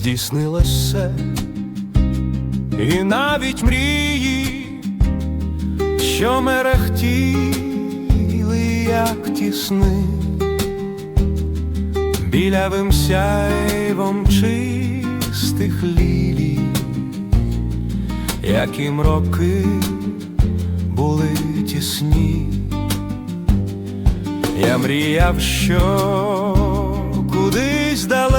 здійснилось все, і навіть мрії, що мерехтіли, як ті сни, білявим сяйвом чистих лілій, яким роки були тісні. Я мріяв, що кудись далеко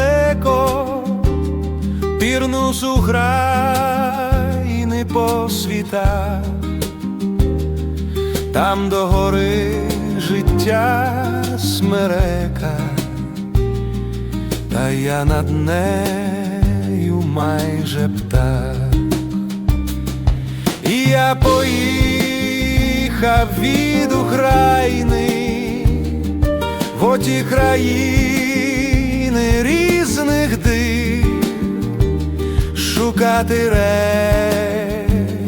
пірну з України по світах, там до гори життя смерека, та я над нею майже птах. І я поїхав від України в оті країни шукати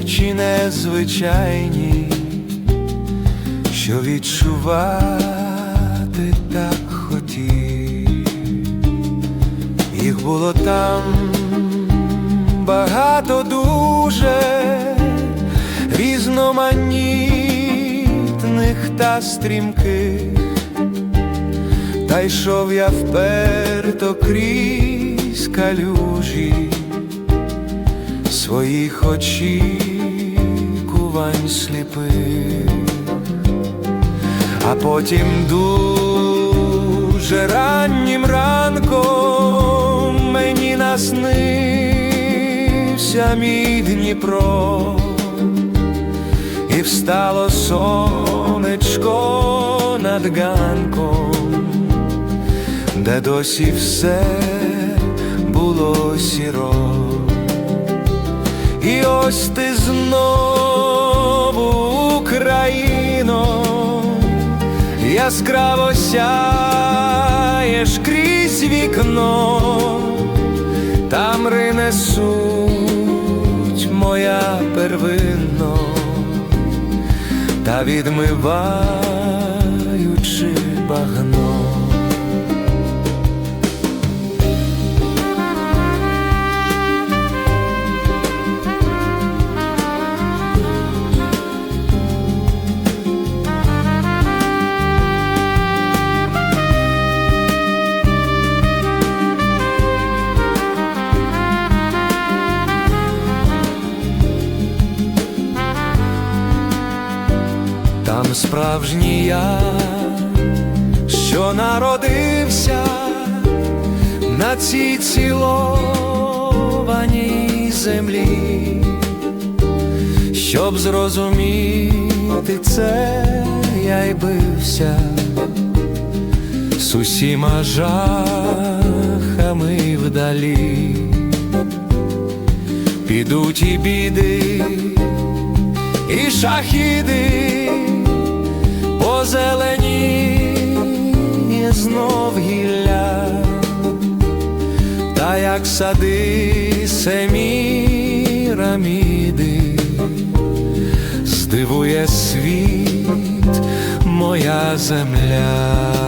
речі незвичайні, що відчувати так хотів. Їх було там багато дуже різноманітних та стрімких, та йшов я вперто крізь калюжі своїх очікувань сліпих, а потім дуже раннім ранком мені наснився мій Дніпро, і встало сонечко над ганком, де досі все було сіро. Ось ти знову Україно, яскраво сяєш крізь вікно, там рине суть моя первинно, та відмиваючи багно. Справжній я, що народився на цій цілованій землі, щоб зрозуміти це, я й бився з усіма жахами вдалі, підуть і біди, і шахіди сади семіраміди, здивує світ моя земля.